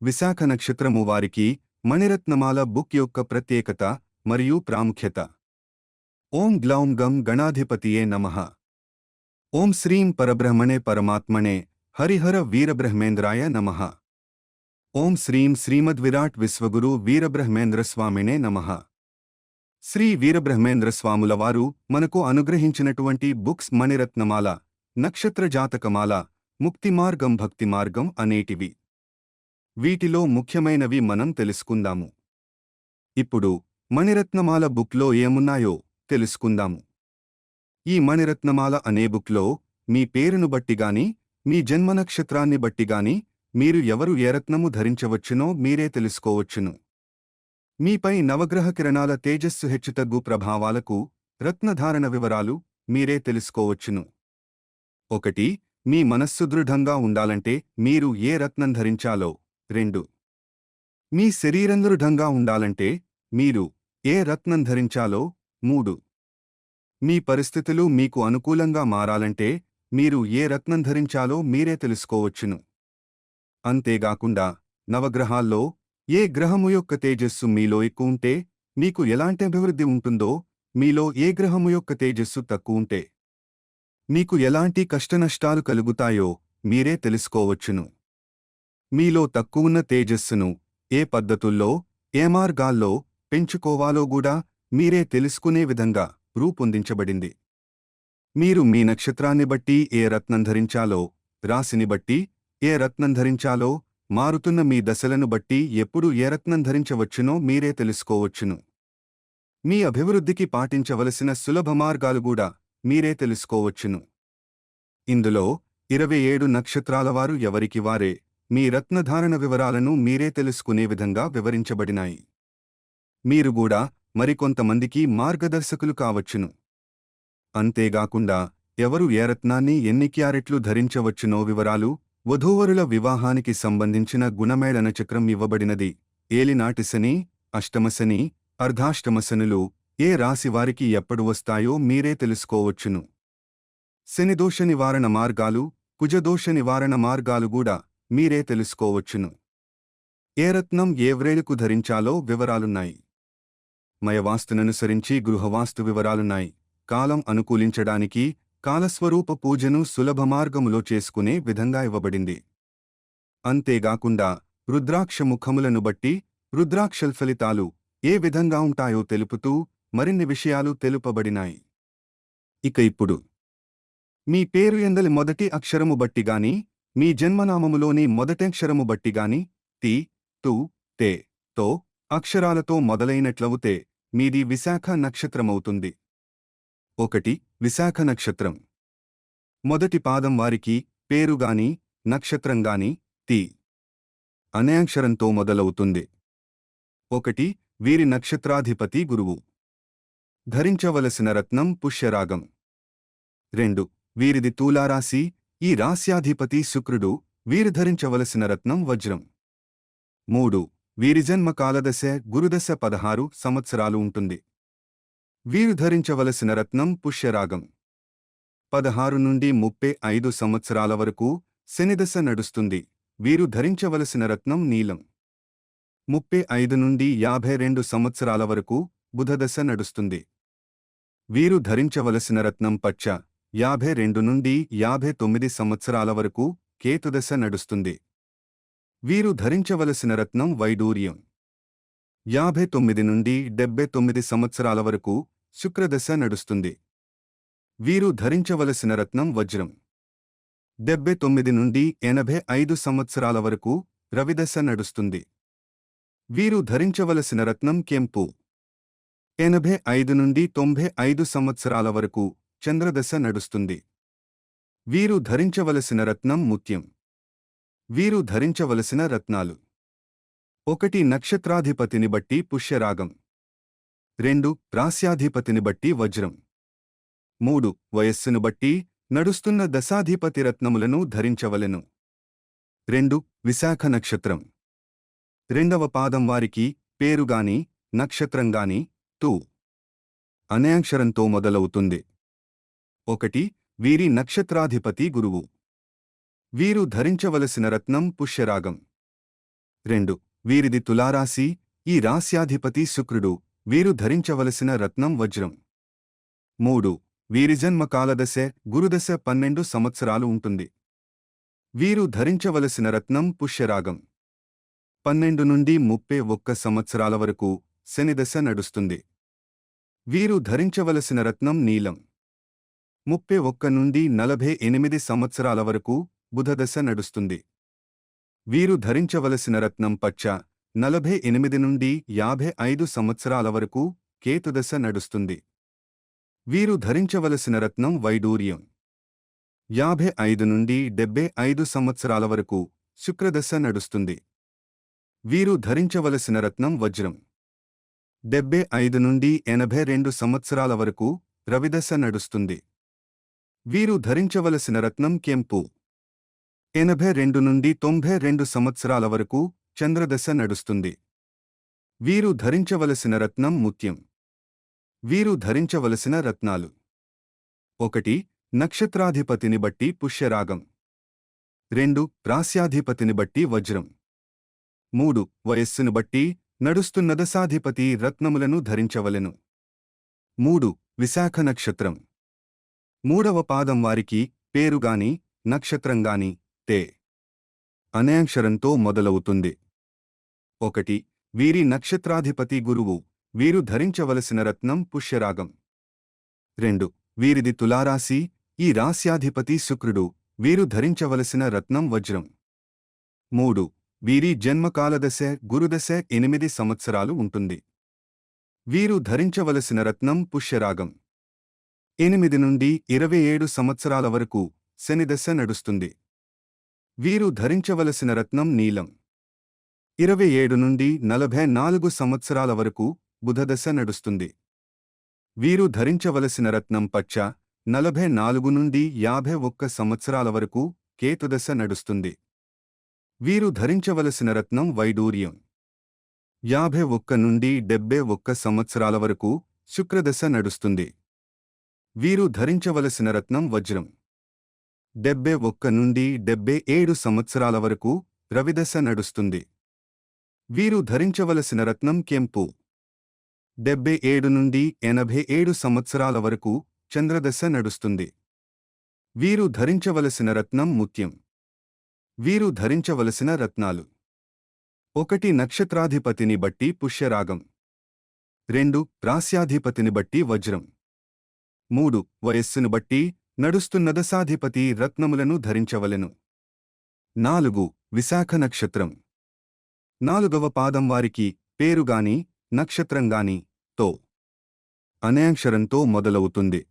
విశాఖ నక్షత్రము వారికి మణిరత్నమాల బుక్ యొక్క ప్రత్యేకత మరియు ప్రాముఖ్యత ఓం గ్లౌం గం గణాధిపతియే నమః ఓం శ్రీం పరబ్రహ్మణే పరమాత్మనే హరిహర వీరబ్రహ్మేంద్రాయ నమః ఓం శ్రీం శ్రీమద్విరాట్ విశ్వగురు వీరబ్రహ్మేంద్ర స్వామినే నమః శ్రీ వీరబ్రహ్మేంద్ర స్వాముల వారు మనకు అనుగ్రహించినటువంటి బుక్స్ మణిరత్నమాల నక్షత్ర జాతకమాల ముక్తి మార్గం భక్తి మార్గం అనేటివి వీటిలో ముఖ్యమైనవి మనం తెలుసుకుందాము. ఇప్పుడు మణిరత్నమాల బుక్లో ఏమున్నాయో తెలుసుకుందాము. ఈ మణిరత్నమాల అనే బుక్లో మీ పేరును బట్టిగాని మీ జన్మ నక్షత్రాన్ని బట్టిగాని మీరు ఎవరు ఏ రత్నము ధరించవచ్చునో మీరే తెలుసుకోవచ్చును. మీపై నవగ్రహ కిరణాల తేజస్సు హెచ్చుతగ్గు ప్రభావాలకు రత్నధారణ వివరాలు మీరే తెలుసుకోవచ్చును. ఒకటి మీ మనస్సు దృఢంగా ఉండాలంటే మీరు ఏ రత్నం ధరించాలో. రెండు. మీ శరీరందృఢంగా ఉండాలంటే మీరు ఏ రత్నం ధరించాలో మూడు. మీ పరిస్థితులు మీకు అనుకూలంగా మారాలంటే మీరు ఏ రత్నం ధరించాలో మీరే తెలుసుకోవచ్చును. అంతేగాకుండా నవగ్రహాల్లో ఏ గ్రహము యొక్క తేజస్సు మీలో ఎక్కువ ఉంటే మీకు ఎలాంటి అభివృద్ధి ఉంటుందో మీలో ఏ గ్రహము యొక్క తేజస్సు తక్కువ ఉంటే మీకు ఎలాంటి కష్టనష్టాలు కలుగుతాయో మీరే తెలుసుకోవచ్చును. మీలో తక్కువున్న తేజస్సును ఏ పద్ధతుల్లో ఏ మార్గాల్లో పెంచుకోవాలో కూడా మీరే తెలుసుకునే విధంగా రూపొందించబడింది. మీరు మీ నక్షత్రాన్ని బట్టి ఏ రత్నం ధరించాలో రాశిని బట్టి ఏ రత్నం ధరించాలో మారుతున్న మీ దశలను బట్టి ఎప్పుడు ఏ రత్నం ధరించవచ్చునో మీరే తెలుసుకోవచ్చును. మీ అభివృద్ధికి పాటించవలసిన సులభ మార్గాలు కూడా మీరే తెలుసుకోవచ్చును. ఇందులో ఇరవై ఏడు నక్షత్రాల వారు ఎవరికి వారే? మీ రత్నధారణ వివరాలను మీరే తెలుసుకునే విధంగా వివరించబడినాయి. మీరు కూడా మరికొంతమందికి మార్గదర్శకులు కావచ్చును. అంతేగాకుండా ఎవరు ఏ రత్నాన్ని ఎన్ని క్యారెట్లు ధరించవచ్చునో వివరాలు వధూవరుల వివాహానికి సంబంధించిన గుణమేళన చక్రం ఇవ్వబడినది. ఏలినాటి శని అష్టమశని అర్ధాష్టమశనులు ఏ రాశివారికి ఎప్పుడు వస్తాయో మీరే తెలుసుకోవచ్చును. శనిదోష నివారణ మార్గాలు కుజదోష నివారణ మార్గాలు కూడా మీరే తెలుసుకోవచ్చును. ఏ రత్నం ఏ వ్రేలుకు ధరించాలో వివరాలున్నాయి. మయవాస్తుననుసరించి గృహవాస్తు వివరాలున్నాయి. కాలం అనుకూలించడానికి కాలస్వరూప పూజను సులభ మార్గములో చేసుకునే విధంగా ఇవ్వబడింది. అంతేగాకుండా రుద్రాక్ష ముఖములను బట్టి రుద్రాక్షల్ ఫలితాలు ఏ విధంగా ఉంటాయో తెలుపుతూ మరిన్ని విషయాలు తెలుపబడినాయి. ఇక ఇప్పుడు మీ పేరు ఎందలి మొదటి అక్షరము బట్టిగాని మీ జన్మనామములోని మొదటక్షరము బట్టిగాని తి తు తే తో అక్షరాలతో మొదలైనట్లవుతే మీది విశాఖ నక్షత్రమవుతుంది. ఒకటి విశాఖ నక్షత్రం. మొదటి పాదం వారికి పేరుగాని నక్షత్రంగాని తి అనే అక్షరంతో మొదలవుతుంది. ఒకటి వీరి నక్షత్రాధిపతి గురువు. ధరించవలసిన రత్నం పుష్యరాగం. రెండు వీరిది తూలారాశి ఈ రాశ్యాధిపతి శుక్రుడు వీరు ధరించవలసిన రత్నం వజ్రం. మూడు. వీరి జన్మ కాలదశ గురుదశ పదహారు సంవత్సరాలు ఉంటుంది. వీరు ధరించవలసిన రత్నం పుష్యరాగం. పదహారు నుండి ముప్పై ఐదు సంవత్సరాల వరకు శనిదశ నడుస్తుంది. వీరు ధరించవలసిన రత్నం నీలం. ముప్పై ఐదు నుండి యాభై రెండు సంవత్సరాల వరకు బుధదశ నడుస్తుంది. వీరు ధరించవలసిన రత్నం పచ్చ. యాభై రెండు నుండి యాభై తొమ్మిది సంవత్సరాల వరకు కేతుదశ నడుస్తుంది. వీరు ధరించవలసిన రత్నం వైడూర్యం. యాభై తొమ్మిది నుండి డెబ్బై తొమ్మిది సంవత్సరాల వరకు శుక్రదశ నడుస్తుంది. వీరు ధరించవలసిన రత్నం వజ్రం. డెబ్బై తొమ్మిది నుండి ఎనభై ఐదు సంవత్సరాల వరకు రవిదశ నడుస్తుంది. వీరు ధరించవలసిన రత్నం కెంపు. ఎనభై ఐదు నుండి తొంభై ఐదు సంవత్సరాల వరకు చంద్రదశ నడుస్తుంది. వీరు ధరించవలసిన రత్నం ముత్యం వీరు ధరించవలసిన రత్నాలు. ఒకటి నక్షత్రాధిపతిని బట్టి పుష్యరాగం. రెండు రాస్యాధిపతిని బట్టి వజ్రం. మూడు వయస్సును బట్టి నడుస్తున్న దశాధిపతి రత్నములను ధరించవలెను. రెండు విశాఖ నక్షత్రం. రెండవ పాదం వారికి పేరుగాని నక్షత్రంగాని తూ. అనే అక్షరంతో మొదలవుతుంది. ఒకటి వీరి నక్షత్రాధిపతి గురువు. వీరు ధరించవలసిన రత్నం పుష్యరాగం. రెండు వీరిది తులారాశి ఈ రాశ్యాధిపతి శుక్రుడు వీరు ధరించవలసిన రత్నం వజ్రం. మూడు వీరి జన్మకాలదశ గురుదశ పన్నెండు సంవత్సరాలు ఉంటుంది. వీరు ధరించవలసిన రత్నం పుష్యరాగం. పన్నెండు నుండి ముప్పై ఒక్క సంవత్సరాల వరకు శనిదశ నడుస్తుంది. వీరు ధరించవలసిన రత్నం నీలం. ముప్పై ఒక్క నుండి నలభై ఎనిమిది సంవత్సరాల వరకు బుధదశ నడుస్తుంది. వీరు ధరించవలసిన రత్నం పచ్చ నలభై ఎనిమిది నుండి యాభై ఐదు సంవత్సరాల వరకు కేతుదశ నడుస్తుంది. వీరు ధరించవలసిన రత్నం వైడూర్యం. యాభై ఐదు నుండి డెబ్బై ఐదు సంవత్సరాల వరకు శుక్రదశ నడుస్తుంది. వీరు ధరించవలసిన రత్నం వజ్రం. డెబ్బై ఐదు నుండి ఎనభై రెండు సంవత్సరాల వరకు రవిదశ నడుస్తుంది. వీరు ధరించవలసిన రత్నం కెంపు. ఎనభై రెండు నుండి తొంభై రెండు సంవత్సరాల వరకు చంద్రదశ నడుస్తుంది. వీరు ధరించవలసిన రత్నం ముత్యం. వీరు ధరించవలసిన రత్నాలు. ఒకటి నక్షత్రాధిపతిని బట్టి పుష్యరాగం. రెండు రాస్యాధిపతిని బట్టి వజ్రం. మూడు వయస్సును బట్టి నడుస్తున్న దశాధిపతి రత్నములను ధరించవలెను. మూడు విశాఖ నక్షత్రం. మూడవ పాదం వారికి పేరుగాని నక్షత్రంగాని తే. అనే అక్షరంతో మొదలవుతుంది. ఒకటి వీరి నక్షత్రాధిపతి గురువు వీరు ధరించవలసిన రత్నం పుష్యరాగం. రెండు వీరిది తులారాశి ఈ రాస్యాధిపతి శుక్రుడు వీరు ధరించవలసిన రత్నం వజ్రం. మూడు వీరి జన్మకాలదశ గురుదశ ఎనిమిది సంవత్సరాలు ఉంటుంది. వీరు ధరించవలసిన రత్నం పుష్యరాగం. ఎనిమిది నుండి ఇరవై ఏడు సంవత్సరాల వరకు శనిదశ నడుస్తుంది. వీరు ధరించవలసిన రత్నం నీలం. ఇరవై ఏడు నుండి నలభై నాలుగు సంవత్సరాల వరకు బుధదశ నడుస్తుంది. వీరు ధరించవలసిన రత్నం పచ్చ నలభై నాలుగు నుండి యాభై ఒక్క సంవత్సరాల వరకు కేతుదశ నడుస్తుంది. వీరు ధరించవలసిన రత్నం వైడూర్యం. యాభై ఒక్క నుండి డెబ్బై ఒక్క సంవత్సరాల వరకు శుక్రదశ నడుస్తుంది. వీరు ధరించవలసిన రత్నం వజ్రం. డెబ్బై ఒక్క నుండి డెబ్బై ఏడు సంవత్సరాల వరకు రవిదశ నడుస్తుంది. వీరు ధరించవలసిన రత్నం కెంపు. డెబ్బై ఏడు నుండి ఎనభై ఏడు సంవత్సరాల వరకు చంద్రదశ నడుస్తుంది. వీరు ధరించవలసిన రత్నం ముత్యం. వీరు ధరించవలసిన రత్నాలు. ఒకటి నక్షత్రాధిపతిని బట్టి పుష్యరాగం. రెండు రాస్యాధిపతిని బట్టి వజ్రం. మూడు వయస్సును బట్టి నడుస్తున్న దశాధిపతి రత్నములను ధరించవలెను. నాలుగు విశాఖ నక్షత్రం. నాలుగవ పాదం వారికి పేరుగాని నక్షత్రంగాని తో అనే మొదలవుతుంది.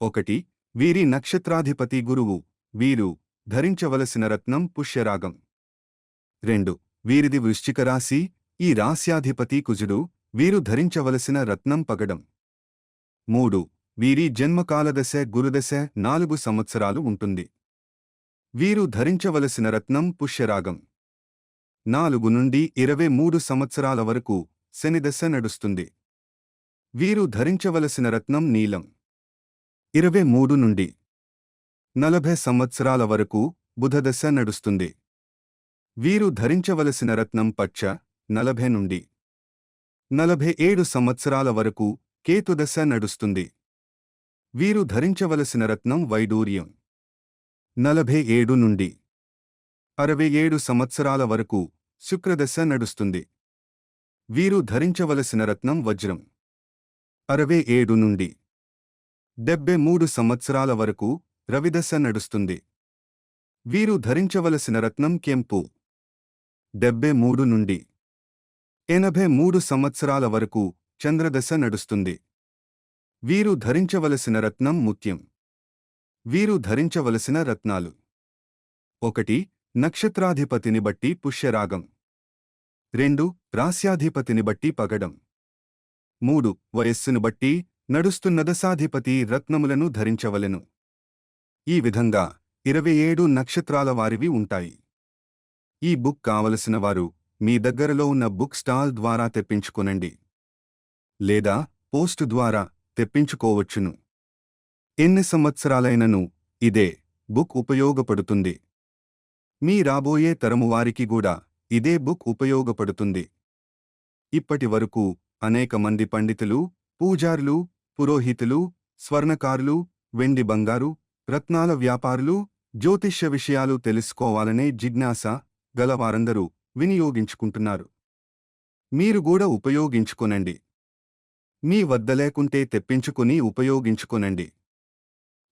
ఒకటి వీరి నక్షత్రాధిపతి గురువు వీరు ధరించవలసిన రత్నం పుష్యరాగం. రెండు వీరిది వృశ్చిక రాశి ఈ రాస్యాధిపతి కుజుడు వీరు ధరించవలసిన రత్నం పగడం. మూడు వీరి జన్మకాలదశ గురుదశ నాలుగు సంవత్సరాలు ఉంటుంది. వీరు ధరించవలసిన రత్నం పుష్యరాగం. నాలుగు నుండి ఇరవై మూడు సంవత్సరాల వరకు శనిదశ నడుస్తుంది. వీరు ధరించవలసిన రత్నం నీలం. ఇరవై మూడు నుండి నలభై సంవత్సరాల వరకు బుధదశ నడుస్తుంది. వీరు ధరించవలసిన రత్నం పచ్చ నలభై నుండి నలభై ఏడు సంవత్సరాల వరకు కేతుదశ నడుస్తుంది. వీరు ధరించవలసిన రత్నం వైడూర్యం. నలభై ఏడు నుండి అరవై ఏడు సంవత్సరాల వరకు శుక్రదశ నడుస్తుంది. వీరు ధరించవలసిన రత్నం వజ్రం. అరవై ఏడు నుండి డెబ్బై మూడు సంవత్సరాల వరకు రవిదశ నడుస్తుంది. వీరు ధరించవలసిన రత్నం కెంపు. డెబ్బై మూడు నుండి ఎనభై మూడు సంవత్సరాల వరకు చంద్రదశ నడుస్తుంది. వీరు ధరించవలసిన రత్నం ముత్యం. వీరు ధరించవలసిన రత్నాలు. ఒకటి నక్షత్రాధిపతిని బట్టి పుష్యరాగం. రెండు రాస్యాధిపతిని బట్టి పగడం. మూడు వయస్సును బట్టి నడుస్తున్న దశాధిపతి రత్నములను ధరించవలెను. ఈ విధంగా ఇరవై ఏడు నక్షత్రాల వారివి ఉంటాయి. ఈ బుక్ కావలసిన వారు మీ దగ్గరలో ఉన్న బుక్ స్టాల్ ద్వారా తెప్పించుకొనండి. లేదా పోస్టు ద్వారా తెప్పించుకోవచ్చును. ఎన్ని సంవత్సరాలైనను ఇదే బుక్ ఉపయోగపడుతుంది. మీ రాబోయే తరము వారికి కూడా ఇదే బుక్ ఉపయోగపడుతుంది. ఇప్పటి వరకు అనేక మంది పండితులు పూజారులు పురోహితులు స్వర్ణకారులు వెండి బంగారు రత్నాల వ్యాపారులు జ్యోతిష్య విషయాలు తెలుసుకోవాలనే జిజ్ఞాస గలవారందరూ వినియోగించుకుంటున్నారు. మీరు కూడా ఉపయోగించుకొనండి. మీ వద్ద లేకుంటే తెప్పించుకుని ఉపయోగించుకొనండి.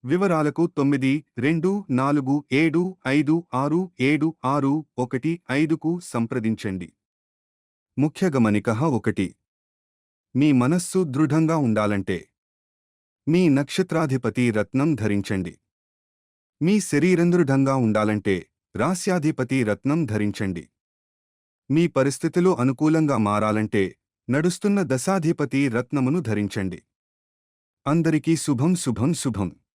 వివరాలకు తొమ్మిది రెండు నాలుగు ఏడు ఐదు ఆరు ఏడు ఆరు ఒకటి ఐదుకు సంప్రదించండి. ముఖ్య గమనిక ఒకటి. మీ మనస్సు దృఢంగా ఉండాలంటే మీ నక్షత్రాధిపతి రత్నం ధరించండి. మీ శరీరం దృఢంగా ఉండాలంటే రాస్యాధిపతి రత్నం ధరించండి. మీ పరిస్థితులు అనుకూలంగా మారాలంటే నడుస్తున్న దశాధిపతి రత్నమును ధరించండి. అందరికీ శుభం శుభం శుభం.